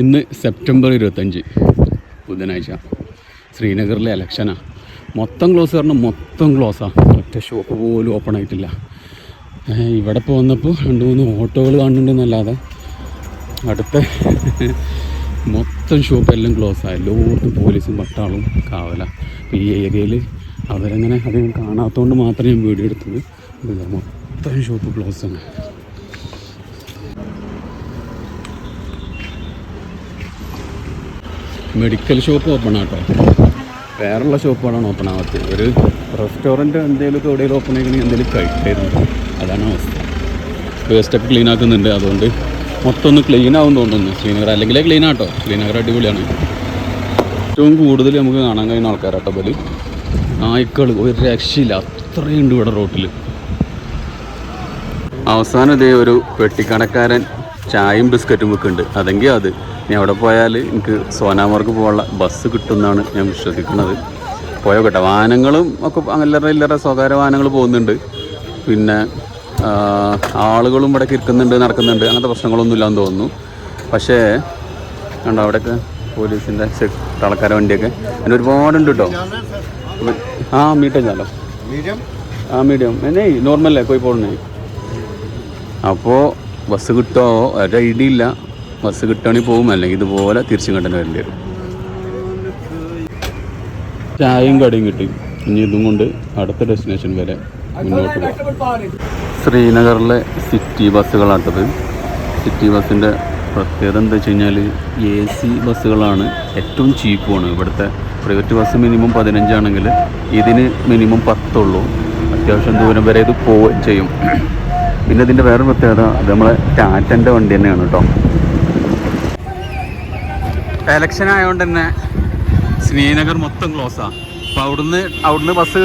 ഇന്ന് സെപ്റ്റംബർ ഇരുപത്തഞ്ച് ബുധനാഴ്ച. ശ്രീനഗറിലെ ഇലക്ഷനാണ് മൊത്തം ക്ലോസ് പറഞ്ഞാൽ മൊത്തം ക്ലോസാണ് ഒറ്റ ഷോപ്പ് പോലും ഓപ്പൺ ആയിട്ടില്ല. ഇവിടെ ഇപ്പോൾ വന്നപ്പോൾ രണ്ട് മൂന്ന് ഓട്ടോകൾ കാണുന്നുണ്ടെന്നല്ലാതെ അടുത്ത മൊത്തം ഷോപ്പ് എല്ലാം ക്ലോസ് ആയി എല്ലായിടത്തും പോലീസും പട്ടാളും കാവല. ഈ ഏരിയയിൽ അവരങ്ങനെ അധികം കാണാത്തതുകൊണ്ട് മാത്രമേ ഞാൻ വീഡിയോ എടുത്തത്. മൊത്തം ഷോപ്പ് ക്ലോസ് ആണ്. മെഡിക്കൽ ഷോപ്പ് ഓപ്പൺ ആട്ടോ. വേറെയുള്ള ഷോപ്പുകളാണ് ഓപ്പൺ ആവാത്തത്. ഒരു റെസ്റ്റോറന്റ് എന്തെങ്കിലും എവിടെയെങ്കിലും ഓപ്പൺ ആക്കണമെങ്കിൽ എന്തെങ്കിലും കഴിക്കായിരുന്നു. അതാണ് അവസ്ഥ. വേസ്റ്റൊക്കെ ക്ലീൻ ആക്കുന്നുണ്ട്. അതുകൊണ്ട് മൊത്തം ഒന്ന് ക്ലീൻ ആവും തോന്നുന്നു. ശ്രീനഗർ അല്ലെങ്കിലേ ക്ലീൻ ആട്ടോ. ശ്രീനഗർ അടിപൊളിയാണ്. ഏറ്റവും കൂടുതൽ നമുക്ക് കാണാൻ കഴിയുന്ന ആൾക്കാരാട്ടോ ബലി നായ്ക്കൾ ഒരു രക്ഷയില്ല. അത്രയുണ്ട് ഇവിടെ റോട്ടിൽ അവസാനം ഇതേ ഒരു പെട്ടിക്കടക്കാരൻ ചായയും ബിസ്ക്കറ്റും വെക്കുന്നുണ്ട്. അതെങ്കിൽ അത്. ഇനി അവിടെ പോയാൽ എനിക്ക് സോനാമാർക്ക് പോകാനുള്ള ബസ് കിട്ടുമെന്നാണ് ഞാൻ വിശ്വസിക്കുന്നത്. പോയോ കേട്ടോ. വാഹനങ്ങളും ഒക്കെ അങ്ങനെ ഇല്ലാതെ സ്വകാര്യ വാഹനങ്ങൾ പോകുന്നുണ്ട്. പിന്നെ ആളുകളും ഇവിടെ ഇരിക്കുന്നുണ്ട് നടക്കുന്നുണ്ട്. അങ്ങനത്തെ പ്രശ്നങ്ങളൊന്നും ഇല്ലാന്ന് തോന്നുന്നു. പക്ഷേ കണ്ടോ അവിടെയൊക്കെ പോലീസിന്റെ ആൾക്കാരെ വണ്ടിയൊക്കെ. അതിന് ഒരുപാടുണ്ട് കേട്ടോ. ആ മീഡിയം ചാലോ. ആ മീഡിയം എന്നെ നോർമലല്ലേ കോഴിക്കോടിനെ അപ്പോൾ ബസ് കിട്ടോ? ഒരു ഐഡിയ ഇല്ല. ബസ് കിട്ടുകയാണെങ്കിൽ പോകും അല്ലെങ്കിൽ ഇതുപോലെ തിരിച്ചും കണ്ടു വരേണ്ടി വരും. ചായയും കടയും കിട്ടി. ഇനി ഇതും കൊണ്ട് അടുത്ത ഡെസ്റ്റിനേഷൻ വരെ മുന്നോട്ട് പോകാം. ശ്രീനഗറിലെ സിറ്റി ബസ്സുകളാട്ടത് സിറ്റി ബസ്സിന്റെ പ്രത്യേകത എന്താ വെച്ച് കഴിഞ്ഞാൽ എ സി ബസ്സുകളാണ് ഏറ്റവും ചീപ്പുമാണ് ഇവിടുത്തെ പ്രൈവറ്റ് ബസ് മിനിമം പതിനഞ്ചാണെങ്കിൽ ഇതിന് മിനിമം പത്തുള്ളൂ. അത്യാവശ്യം ദൂരം വരെ ഇത് പോവുകയും ചെയ്യും. പിന്നെ ഇതിന്റെ വേറെ പ്രത്യേകത നമ്മളെ ടാറ്റന്റെ വണ്ടി തന്നെയാണ് കേട്ടോ എലക്ഷൻ ആയതുകൊണ്ട് തന്നെ സ്നേഹനഗർ മൊത്തം ക്ലോസാണ് അപ്പോൾ അവിടുന്ന് അവിടുന്ന് ബസ്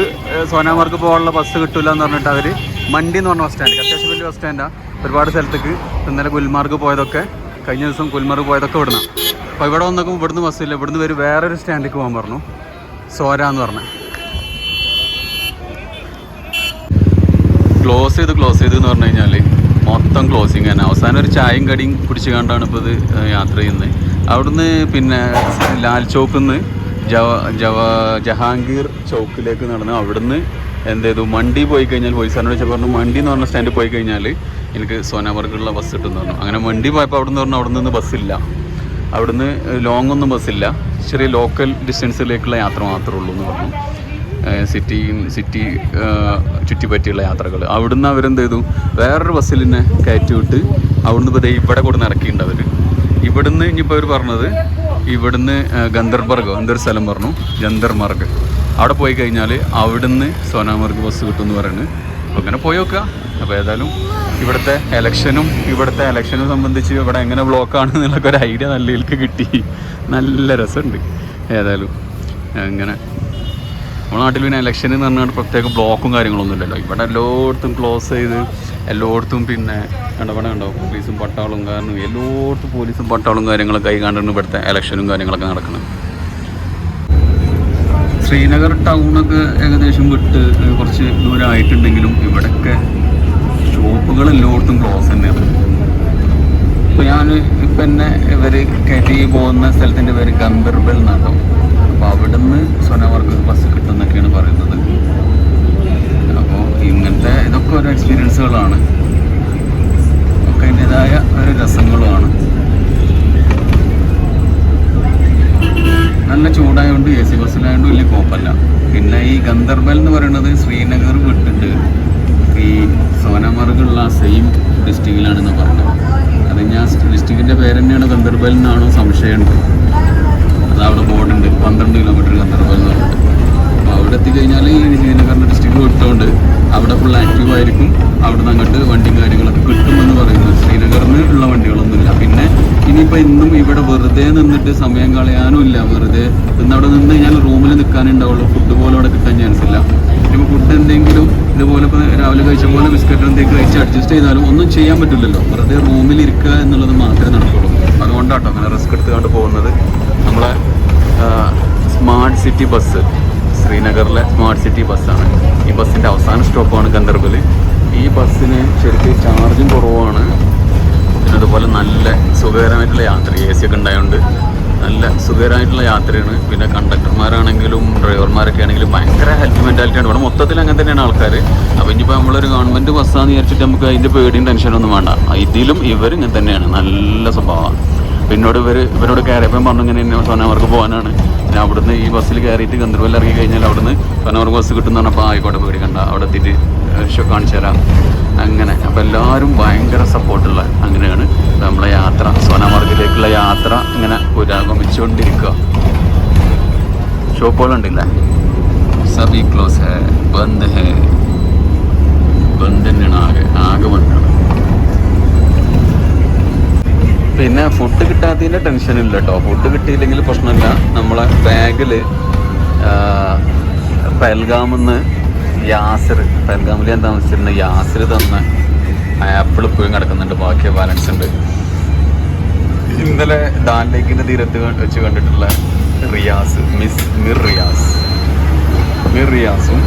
സോനാമാർക്ക് പോകാനുള്ള ബസ് കിട്ടില്ല എന്ന് പറഞ്ഞിട്ട് അവർ മണ്ടി എന്ന് പറഞ്ഞ ബസ് സ്റ്റാൻഡ് അത്യാവശ്യം വലിയ ബസ് സ്റ്റാൻഡാണ് ഒരുപാട് സ്ഥലത്തേക്ക് ഇന്നലെ ഗുൽമാർഗ് പോയതൊക്കെ കഴിഞ്ഞ ദിവസം ഗുൽമാർഗ് പോയതൊക്കെ ഇവിടുന്ന്. അപ്പോൾ ഇവിടെ വന്നപ്പോൾ ഇവിടുന്ന് ബസ്സില്ല ഇവിടുന്ന് വരും വേറൊരു സ്റ്റാൻഡിലേക്ക് പോകാൻ പറഞ്ഞു. സോര എന്ന് പറഞ്ഞു. ക്ലോസ് ചെയ്ത് ക്ലോസ് ചെയ്ത് എന്ന് പറഞ്ഞു കഴിഞ്ഞാൽ മൊത്തം ക്ലോസിങ് തന്നെ. അവസാനം ഒരു ചായയും കടിയും കുടിച്ച് കണ്ടാണ് ഇപ്പോൾ ഇത് യാത്ര ചെയ്യുന്നത്. അവിടുന്ന് പിന്നെ ലാൽ ചോക്കിൽ നിന്ന് ജവ ജവ ജഹാംഗീർ ചോക്കിലേക്ക് നടന്ന് അവിടുന്ന് എന്ത് ചെയ്തു? മണ്ടി പോയി കഴിഞ്ഞാൽ പോയി സാറിനോട് വെച്ചാൽ പറഞ്ഞു മണ്ടി എന്ന് പറഞ്ഞ സ്റ്റാൻഡിൽ പോയി കഴിഞ്ഞാൽ എനിക്ക് സോനാമർഗുള്ള ബസ് കിട്ടുമെന്ന് പറഞ്ഞു അങ്ങനെ മണ്ടി പോയപ്പോൾ അവിടെ നിന്ന് പറഞ്ഞു അവിടെ നിന്ന് ബസ്സില്ല അവിടുന്ന് ലോങ് ഒന്നും ബസ്സില്ല ചെറിയ ലോക്കൽ ഡിസ്റ്റൻസിലേക്കുള്ള യാത്ര മാത്രമേ ഉള്ളൂ എന്ന് പറഞ്ഞു. സിറ്റി സിറ്റി ചുറ്റിപ്പറ്റിയുള്ള യാത്രകൾ അവിടുന്ന് അവരെന്ത് ചെയ്തു? വേറൊരു ബസ്സിൽ തന്നെ കയറ്റി വിട്ട് അവിടുന്ന് ഇവിടെ കൊടുന്ന് ഇറക്കിയിട്ടുണ്ട് അവർ ഇവിടുന്ന് ഇനിയിപ്പോൾ അവർ പറഞ്ഞത് ഇവിടുന്ന് ഗന്ധർബർഗോ എന്തൊരു സ്ഥലം പറഞ്ഞു? ജന്തർമർഗ് അവിടെ പോയി കഴിഞ്ഞാൽ അവിടുന്ന് സോനാമർഗ് ബസ് കിട്ടുമെന്ന് പറയുന്നത് അപ്പോൾ അങ്ങനെ പോയി നോക്കുക. അപ്പോൾ ഏതായാലും ഇവിടുത്തെ എലക്ഷനും ഇവിടുത്തെ എലക്ഷനും സംബന്ധിച്ച് ഇവിടെ എങ്ങനെ ബ്ലോക്കാണ് എന്നുള്ളൊക്കെ ഒരു ഐഡിയ നല്ല കിട്ടി. നല്ല രസമുണ്ട്. ഏതായാലും അങ്ങനെ നമ്മുടെ നാട്ടിൽ പിന്നെ ഇലക്ഷൻ എന്ന് പറഞ്ഞാൽ പ്രത്യേക ബ്ലോക്കും കാര്യങ്ങളൊന്നും ഇല്ലല്ലോ. ഇവിടെ എല്ലായിടത്തും ക്ലോസ് ചെയ്ത് എല്ലായിടത്തും പിന്നെ കണ്ടവിടെ ഉണ്ടാവും പോലീസും പട്ടാളും കാരണം എല്ലായിടത്തും പോലീസും പട്ടാളും കാര്യങ്ങളൊക്കെ കൈ കണ്ടിട്ട് ഇവിടുത്തെ ഇലക്ഷനും കാര്യങ്ങളൊക്കെ നടക്കുന്നത്. ശ്രീനഗർ ടൗണൊക്കെ ഏകദേശം വിട്ട് കുറച്ച് ദൂരമായിട്ടുണ്ടെങ്കിലും ഇവിടെയൊക്കെ ഷോപ്പുകൾ എല്ലായിടത്തും ക്ലോസ് തന്നെയാണ്. ഇപ്പോൾ ഞാൻ ഇപ്പം തന്നെ ഇവർ കയറ്റി പോകുന്ന സ്ഥലത്തിന്റെ പേര് ഗന്ധർബൽ എന്നാട്ടോ. അപ്പോൾ അവിടുന്ന് സ്വനവർക്ക് ബസ് കിട്ടുമെന്നൊക്കെയാണ് പറയുന്നത്. അപ്പോൾ ഇങ്ങനത്തെ ഇതൊക്കെ ഓരോ എക്സ്പീരിയൻസുകളാണ് ഒക്കെ അതിന്റെതായ ഒരു രസങ്ങളുമാണ്. നല്ല ചൂടായതുകൊണ്ട് എ സി ബസ്സിലായതുകൊണ്ട് വലിയ കുഴപ്പമില്ല പിന്നെ ഈ ഗന്ധർബൽ എന്ന് പറയുന്നത് ശ്രീനഗർ വിട്ടിട്ട് ഈ സോനമാർഗുള്ള സെയിം ഡിസ്ട്രിക്റ്റിലാണെന്ന് പറയുന്നത് അത് ഞാൻ ഡിസ്ട്രിക്റ്റിന്റെ പേര് തന്നെയാണ് ഗന്ധർബൽ എന്നാണോ സംശയമുണ്ട് പന്ത്രണ്ട് കിലോമീറ്റർ ഗന്ധർബൽ എന്ന് പറഞ്ഞിട്ട് അപ്പോൾ അവിടെ എത്തിക്കഴിഞ്ഞാൽ ഈ ശ്രീനഗറിന്റെ ഡിസ്ട്രിക്റ്റ് വിട്ടുകൊണ്ട് അവിടെ ഫുൾ ആക്റ്റീവ് ആയിരിക്കും. അവിടെ നിന്ന് അങ്ങോട്ട് വണ്ടിയും കാര്യങ്ങളൊക്കെ കിട്ടുമെന്ന് പറയുന്നു ശ്രീനഗറിൽ നിന്ന് ഉള്ള വണ്ടികളൊന്നുമില്ല. പിന്നെ ഇനിയിപ്പോൾ ഇന്നും ഇവിടെ വെറുതെ നിന്നിട്ട് സമയം കളയാനും ഇല്ല. വെറുതെ ഇന്ന് അവിടെ നിന്ന് കഴിഞ്ഞാൽ റൂമിൽ നിൽക്കാനുണ്ടാവുള്ളൂ ഫുഡ് പോലും അവിടെ കിട്ടാൻ ചാൻസ് ഇല്ല. ഇപ്പോൾ ഫുഡ് എന്തെങ്കിലും ഇതുപോലെ ഇപ്പോൾ രാവിലെ കഴിച്ച പോലെ ബിസ്ക്കറ്റ് എന്തെങ്കിലും കഴിച്ച് അഡ്ജസ്റ്റ് ചെയ്താലും ഒന്നും ചെയ്യാൻ പറ്റില്ലല്ലോ. വെറുതെ റൂമിൽ ഇരിക്കുക എന്നുള്ളത് മാത്രമേ നടക്കുള്ളൂ. അതുകൊണ്ടാട്ടോ അങ്ങനെ റിസ്ക് എടുത്തുകൊണ്ട് പോകുന്നത്. നമ്മളെ സ്മാർട്ട് സിറ്റി ബസ് ശ്രീനഗറിലെ സ്മാർട്ട് സിറ്റി ബസ്സാണ് ഈ ബസ്സിന്റെ അവസാന സ്റ്റോപ്പാണ് ഗന്ധർബൽ ഈ ബസ്സിന് ശരിക്കും ചാർജും കുറവാണ് പിന്നെ അതുപോലെ നല്ല സുഖകരമായിട്ടുള്ള യാത്ര എ സി ഒക്കെ ഉണ്ടായതുകൊണ്ട് നല്ല സുഖകരമായിട്ടുള്ള യാത്രയാണ്. പിന്നെ കണ്ടക്ടർമാരാണെങ്കിലും ഡ്രൈവർമാരൊക്കെ ആണെങ്കിലും ഭയങ്കര ഹെൽപ്പ് മെന്റാലിറ്റിയാണ് ഇവിടെ മൊത്തത്തിൽ അങ്ങനെ തന്നെയാണ് ആൾക്കാർ അപ്പോൾ ഇനിയിപ്പോൾ നമ്മളൊരു ഗവൺമെന്റ് ബസ്സാന്ന് വിചാരിച്ചിട്ട് നമുക്ക് അതിന്റെ പേടിയും ടെൻഷനൊന്നും വേണ്ട. ഇതിലും ഇവർ ഇങ്ങനെ തന്നെയാണ്. നല്ല സ്വഭാവമാണ് പിന്നോട് ഇവർ ഇവരോട് കയറിയപ്പം പറഞ്ഞു ഇങ്ങനെ എന്നെ സോനാമർക്ക് പോകാനാണ്. പിന്നെ അവിടുന്ന് ഈ ബസ്സിൽ കയറിയിട്ട് ഗന്ധർവല്ല ഇറങ്ങി കഴിഞ്ഞാൽ അവിടുന്ന് സോനാമർക്ക് ബസ് കിട്ടുന്ന അപ്പോൾ ആയിക്കോട്ടെ പേടിക്കണ്ട അവിടെ എത്തിയിട്ട് ഷോ കാണിച്ചു തരാം. അങ്ങനെ. അപ്പോൾ എല്ലാവരും ഭയങ്കര സപ്പോർട്ടുള്ള അങ്ങനെയാണ് നമ്മളെ യാത്ര. സോനാമാർഗിലേക്കുള്ള യാത്ര ഇങ്ങനെ പുരോഗമിച്ചുകൊണ്ടിരിക്കുക. ഷോപ്പുകളുണ്ടല്ലേ? സബി ക്ലോസ് ഹേ ബന്ദ് ഹേ. ബന്ദ് തന്നെയാണ് ആകെ ആകെ പിന്നെ ഫുഡ് കിട്ടാത്തതിന്റെ ടെൻഷൻ ഇല്ല കേട്ടോ ഫുഡ് കിട്ടിയില്ലെങ്കിൽ പ്രശ്നമില്ല. നമ്മളെ ബാഗിൽ പെൽഗാമെന്ന് യാസിർ പെൽഗാമിൽ ഞാൻ താമസിച്ചിരുന്ന യാസിർ തന്ന ആപ്പിൾ ഇപ്പോഴും കിടക്കുന്നുണ്ട്. ബാക്കി ബാലൻസ് ഉണ്ട്. ഇന്നലെ ദാൻലേക്കിന്റെ തീരത്ത് വെച്ച് കണ്ടിട്ടുള്ള റിയാസ് മിസ് മിർ റിയാസ്. മിർ റിയാസും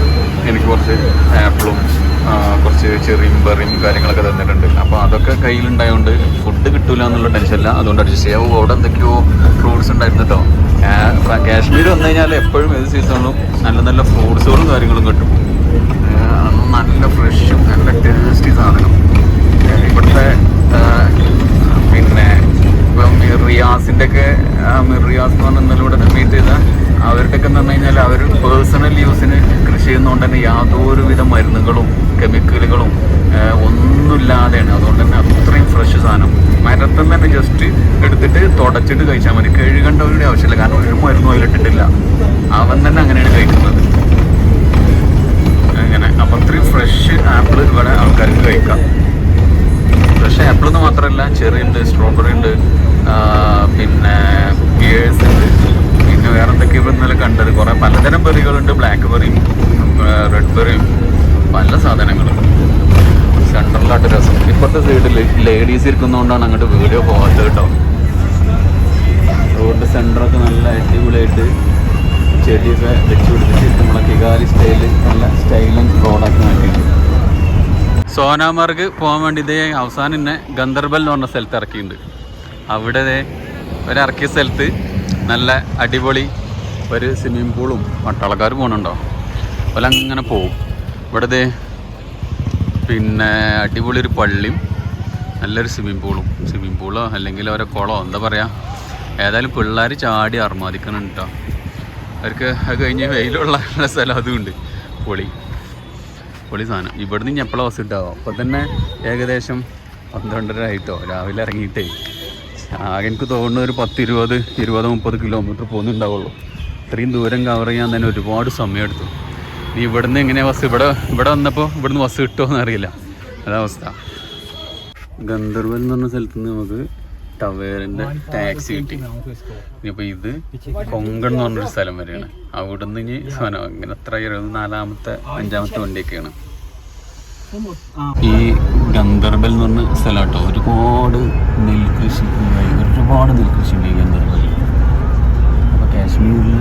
എനിക്ക് കുറച്ച് ആപ്പിളും കുറച്ച് ചെറിയും ബെറിയും കാര്യങ്ങളൊക്കെ തന്നിട്ടുണ്ട്. അപ്പോൾ അതൊക്കെ കയ്യിലുണ്ടായതുകൊണ്ട് ഫുഡ് കിട്ടൂല എന്നുള്ള ടെൻഷനില്ല അതുകൊണ്ട് അഡ്ജസ്റ്റ് ചെയ്യാം. അവിടെ എന്തൊക്കെയോ ഫ്രൂട്ട്സ് ഉണ്ടായിരുന്നു കേട്ടോ കാശ്മീർ വന്നു കഴിഞ്ഞാൽ എപ്പോഴും ഏത് സീസണിലും നല്ല നല്ല ഫ്രൂട്ട്സുകളും കാര്യങ്ങളും കിട്ടും. നല്ല ഫ്രഷും നല്ല ടേസ്റ്റി സാധനം. ഇവിടുത്തെ പിന്നെ ഇപ്പം റിയാസിന്റെ ഒക്കെ റിയാസ് എന്ന് പറഞ്ഞ ഇന്നലെ ഇവിടെ മീറ്റ് ചെയ്ത അവരുടെ ഒക്കെ എന്ന് പറഞ്ഞു കഴിഞ്ഞാൽ അവർ പേഴ്സണൽ യൂസിന് കൃഷി ചെയ്യുന്നതുകൊണ്ട് തന്നെ യാതൊരുവിധ മരുന്നുകളും കെമിക്കലുകളും ഒന്നുമില്ലാതെയാണ്. അതുകൊണ്ട് തന്നെ അത്രയും ഫ്രഷ് സാധനം. മരത്തിൽ തന്നെ ജസ്റ്റ് എടുത്തിട്ട് തുടച്ചിട്ട് കഴിച്ചാൽ മതി. കഴുകേണ്ടവരുടെ ആവശ്യമില്ല. കാരണം ഒരു മരുന്നും അതിലിട്ടിട്ടില്ല അവൻ തന്നെ അങ്ങനെയാണ് കഴിക്കുന്നത്. അങ്ങനെ. അപ്പം അത്രയും ഫ്രഷ് ആപ്പിൾ ഇവിടെ ആൾക്കാർക്ക് കഴിക്കാം. ഫ്രഷ് ആപ്പിൾ എന്ന് മാത്രമല്ല ചെറിയുണ്ട് സ്ട്രോബെറി ഉണ്ട് പിന്നെ പിയേഴ്സ് ഉണ്ട്. വേറെ എന്തൊക്കെ ഇപ്പം ഇന്നലെ കണ്ടത്. കുറേ പലതരം ബെറികളുണ്ട്. ബ്ലാക്ക് ബെറിയും റെഡ് ബെറിയും പല സാധനങ്ങളും. സെൻട്രലായിട്ട് രസം. ഇപ്പോഴത്തെ സൈഡിൽ ലേഡീസ് ഇരിക്കുന്നതുകൊണ്ടാണ് അങ്ങോട്ട് വീഡിയോ പോകാത്തത് കേട്ടോ. റോഡ് സെന്ററൊക്കെ നല്ല അടിപൊളിയായിട്ട് ചെടിയൊക്കെ വെച്ച് പിടിപ്പിച്ച് നമ്മളെ കിഗാലി സ്റ്റൈൽ നല്ല സ്റ്റൈലും റോഡാക്കി മാറ്റിയിട്ടുണ്ട് സോനാമാർഗ് പോകാൻ വേണ്ടി ഇതേ അവസാനം തന്നെ ഗന്ധർബൽ എന്ന് പറഞ്ഞ സ്ഥലത്ത് ഇറക്കിയിട്ടുണ്ട്. അവിടെ ദേ ഒരു ഇറക്കിയ സ്ഥലത്ത് നല്ല അടിപൊളി ഒരു സ്വിമ്മിംഗ് പൂളും പട്ടാളക്കാർ പോകണുണ്ടോ അങ്ങനെ പോവും. ഇവിടുത്തെ പിന്നെ അടിപൊളി ഒരു പള്ളിയും നല്ലൊരു സ്വിമ്മിംഗ് പൂളും സ്വിമ്മിംഗ് പൂളോ അല്ലെങ്കിൽ ഓരോ കുളമോ എന്താ പറയുക ഏതായാലും പിള്ളേർ ചാടി അർമാദിക്കണം കേട്ടോ അവർക്ക് അത് കഴിഞ്ഞ് വെയിലുള്ള സ്ഥലം അതുമുണ്ട് പൊളി. പൊളി സാധനം. ഇവിടുന്ന് ഞാൻ എപ്പോഴാണ് ബസ് കിട്ടാവോ അപ്പോൾ തന്നെ ഏകദേശം പന്ത്രണ്ടര ആയിട്ടോ രാവിലെ ഇറങ്ങിയിട്ടേ. ആകെ എനിക്ക് തോന്നുന്ന ഒരു പത്ത് ഇരുപത് ഇരുപത് മുപ്പത് കിലോമീറ്റർ പോകുന്നുണ്ടാവുള്ളൂ. ഇത്രയും ദൂരം കവർ ചെയ്യാൻ തന്നെ ഒരുപാട് സമയമെടുത്തു. നീ ഇവിടുന്ന് എങ്ങനെയാണ് ബസ് ഇവിടെ ഇവിടെ വന്നപ്പോൾ ഇവിടുന്ന് ബസ് കിട്ടുമോ എന്നറിയില്ല. അതവസ്ഥ ഗന്ധർവൽ എന്ന് പറഞ്ഞ സ്ഥലത്ത് നിന്ന് നമുക്ക് ടവേറിന്റെ ടാക്സി കിട്ടി. ഇനിയിപ്പോൾ ഇത് കൊങ്കൺ എന്ന് പറഞ്ഞൊരു സ്ഥലം വരെയാണ്. അവിടുന്ന് ഇനി ഇങ്ങനെ എത്ര ഇരുപത് നാലാമത്തെ അഞ്ചാമത്തെ വണ്ടിയൊക്കെയാണ്. ഈ ഗന്ധർബൽ എന്ന് പറഞ്ഞ സ്ഥലം കേട്ടോ ഒരുപാട് നെൽകൃഷി ഒരുപാട് നെൽകൃഷി ഉണ്ട് ഈ ഗന്ധർബൽ അപ്പോൾ കാശ്മീരിലേക്ക്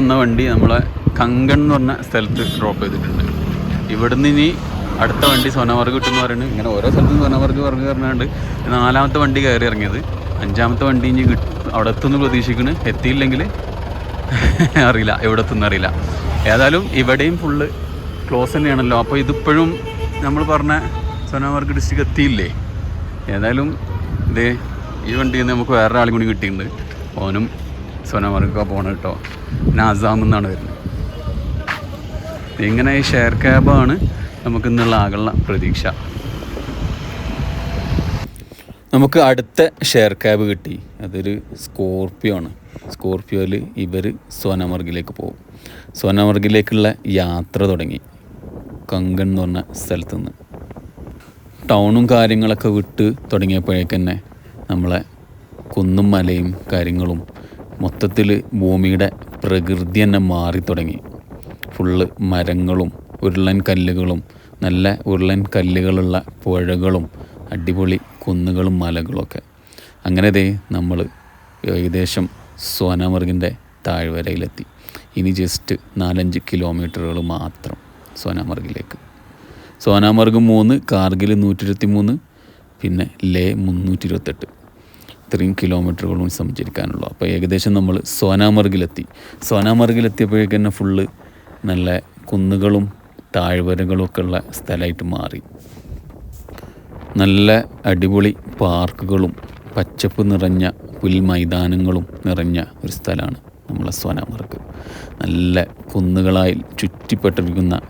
വന്ന വണ്ടി നമ്മളെ കങ്കൺ എന്ന് പറഞ്ഞ സ്ഥലത്ത് ഡ്രോപ്പ് ചെയ്തിട്ടുണ്ട്. ഇവിടുന്ന് ഇനി അടുത്ത വണ്ടി സോനമാർഗ് കിട്ടുമെന്ന് പറയുന്നത് ഇങ്ങനെ ഓരോ സ്ഥലത്തും സോനമാർഗ് പറഞ്ഞു പറഞ്ഞാണ്ട് നാലാമത്തെ വണ്ടി കയറി ഇറങ്ങിയത്. അഞ്ചാമത്തെ വണ്ടി ഇനി കിട്ടും അവിടെ എത്തുമെന്ന് പ്രതീക്ഷിക്കുന്നു എത്തിയില്ലെങ്കിൽ അറിയില്ല. എവിടെ എത്തുന്ന അറിയില്ല. ഏതായാലും ഇവിടെയും ഫുള്ള് ക്ലോസ് തന്നെയാണല്ലോ. അപ്പോൾ ഇതിപ്പോഴും നമ്മൾ പറഞ്ഞ സോനമാർഗ് ഡിസ്ട്രിക്ട് എത്തിയില്ലേ? ഏതായാലും ഇതേ ഈ വണ്ടിയിൽ നിന്ന് നമുക്ക് വേറൊരാളും കൂടി കിട്ടിയിട്ടുണ്ട്. ഓനും സോനാമാർഗൊക്കെ പോകണം കേട്ടോ. ആസാം എന്നാണ് വരുന്നത്. ഇങ്ങനെ ഈ ഷെയർ ക്യാബാണ് നമുക്ക് ഇന്നുള്ള ആകുള്ള പ്രതീക്ഷ. നമുക്ക് അടുത്ത ഷെയർ ക്യാബ് കിട്ടി. അതൊരു സ്കോർപ്പിയോ ആണ്. സ്കോർപ്പിയോയിൽ ഇവർ സോനമർഗിലേക്ക് പോകും. സോനമർഗിലേക്കുള്ള യാത്ര തുടങ്ങി. കങ്കൺ എന്ന് പറഞ്ഞ സ്ഥലത്തു നിന്ന് ടൗണും കാര്യങ്ങളൊക്കെ വിട്ട് തുടങ്ങിയപ്പോഴേക്കന്നെ നമ്മളെ കുന്നും മലയും കാര്യങ്ങളും മൊത്തത്തിൽ ഭൂമിയുടെ പ്രകൃതി തന്നെ മാറി തുടങ്ങി. ഫുള്ള് മരങ്ങളും ഉരുളൻ കല്ലുകളും നല്ല ഉരുളൻ കല്ലുകളുള്ള പുഴകളും അടിപൊളി കുന്നുകളും മലകളൊക്കെ അങ്ങനെ ദേ നമ്മൾ ഏകദേശം സോനാമർഗിന്റെ താഴ്വരയിലെത്തി. ഇനി ജസ്റ്റ് നാലഞ്ച് കിലോമീറ്ററുകൾ മാത്രം സോനാമർഗിലേക്ക് സോനാമർഗ് മൂന്ന് കാർഗിൽ നൂറ്റി ഇരുപത്തി മൂന്ന് പിന്നെ ലേ മുന്നൂറ്റി ഇരുപത്തെട്ട് ഇത്രയും കിലോമീറ്ററുകളും സഞ്ചരിക്കാനുള്ളൂ അപ്പോൾ ഏകദേശം നമ്മൾ സോനാമർഗിലെത്തി. സോനാമർഗിലെത്തിയപ്പോഴേക്ക് തന്നെ ഫുള്ള് നല്ല കുന്നുകളും താഴ്വരകളും ഒക്കെ ഉള്ള സ്ഥലമായിട്ട് മാറി. നല്ല അടിപൊളി പാർക്കുകളും പച്ചപ്പ് നിറഞ്ഞ പുൽമൈതാനങ്ങളും നിറഞ്ഞ ഒരു സ്ഥലമാണ് നമ്മളെ സോനാമർഗ്. നല്ല കുന്നുകളായി ചുറ്റിപ്പെട്ടിരിക്കുന്ന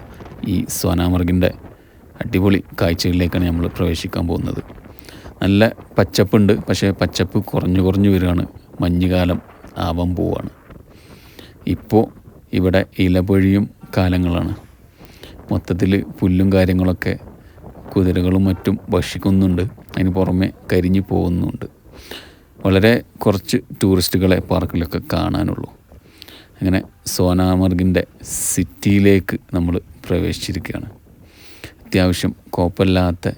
ഈ സോനാമർഗിന്റെ അടിപൊളി കാഴ്ചകളിലേക്കാണ് നമ്മൾ പ്രവേശിക്കാൻ പോകുന്നത്. നല്ല പച്ചപ്പുണ്ട്. പക്ഷേ പച്ചപ്പ് കുറഞ്ഞു കുറഞ്ഞു വരികയാണ്. മഞ്ഞുകാലം ആവാൻ പോവാണ് ഇപ്പോൾ ഇവിടെ ഇലപൊഴിയും കാലങ്ങളാണ്. മൊത്തത്തിൽ പുല്ലും കാര്യങ്ങളൊക്കെ കുതിരകളും മറ്റും ഭക്ഷിക്കുന്നുണ്ട്. അതിന് പുറമെ കരിഞ്ഞു പോകുന്നുണ്ട്. വളരെ കുറച്ച് ടൂറിസ്റ്റുകളെ പാർക്കിലൊക്കെ കാണാനുള്ളൂ. അങ്ങനെ സോനാമർഗിന്റെ സിറ്റിയിലേക്ക് നമ്മൾ പ്രവേശിച്ചിരിക്കുകയാണ്. അത്യാവശ്യം കുഴപ്പമില്ലാത്ത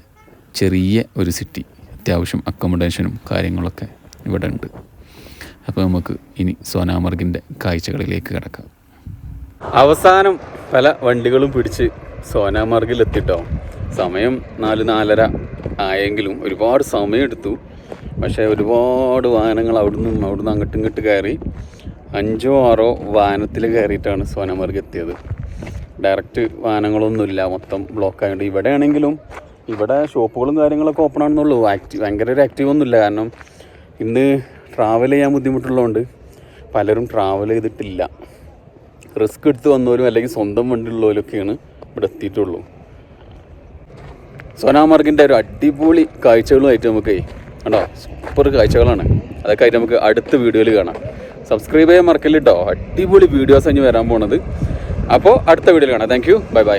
ചെറിയ ഒരു സിറ്റി. അത്യാവശ്യം അക്കോമഡേഷനും കാര്യങ്ങളൊക്കെ ഇവിടെ ഉണ്ട് അപ്പോൾ നമുക്ക് ഇനി സോനാമർഗിന്റെ കാഴ്ചകളിലേക്ക് കിടക്കാം. അവസാനം പല വണ്ടികളും പിടിച്ച് സോനാമാർഗിലെത്തിട്ടോ. സമയം നാല് നാലര ആയെങ്കിലും ഒരുപാട് സമയമെടുത്തു. പക്ഷേ ഒരുപാട് വാഹനങ്ങൾ അവിടുന്ന് അവിടുന്ന് അങ്ങോട്ടും ഇങ്ങോട്ട് കയറി അഞ്ചോ ആറോ വാഹനത്തിൽ കയറിയിട്ടാണ് സോനാമാർഗ് എത്തിയത്. ഡയറക്റ്റ് വാഹനങ്ങളൊന്നുമില്ല. മൊത്തം ബ്ലോക്ക് ആയതുകൊണ്ട് ഇവിടെ ഇവിടെ ഷോപ്പുകളും കാര്യങ്ങളൊക്കെ ഓപ്പൺ ആണെന്നുള്ളൂ. ആക്റ്റീവ് ഭയങ്കര ഒരു ആക്റ്റീവ് ഒന്നുമില്ല. കാരണം ഇന്ന് ട്രാവൽ ചെയ്യാൻ ബുദ്ധിമുട്ടുള്ളതുകൊണ്ട് പലരും ട്രാവൽ ചെയ്തിട്ടില്ല. റിസ്ക് എടുത്ത് വന്നവരും അല്ലെങ്കിൽ സ്വന്തം വണ്ടി ഉള്ളവരൊക്കെയാണ് ഇവിടെ എത്തിയിട്ടുള്ളൂ. സോനാമാർഗിന്റെ ഒരു അടിപൊളി കാഴ്ചകളുമായിട്ട് നമുക്ക് കണ്ടോ? സൂപ്പർ കാഴ്ചകളാണ്. അതൊക്കെ ആയിട്ട് നമുക്ക് അടുത്ത വീഡിയോയിൽ കാണാം. സബ്സ്ക്രൈബ് ചെയ്യാൻ മറക്കല്ല് കേട്ടോ അടിപൊളി വീഡിയോസ് കഴിഞ്ഞ് വരാൻ പോണത്. അപ്പോൾ അടുത്ത വീഡിയോയിൽ കാണാം. Thank you bye bye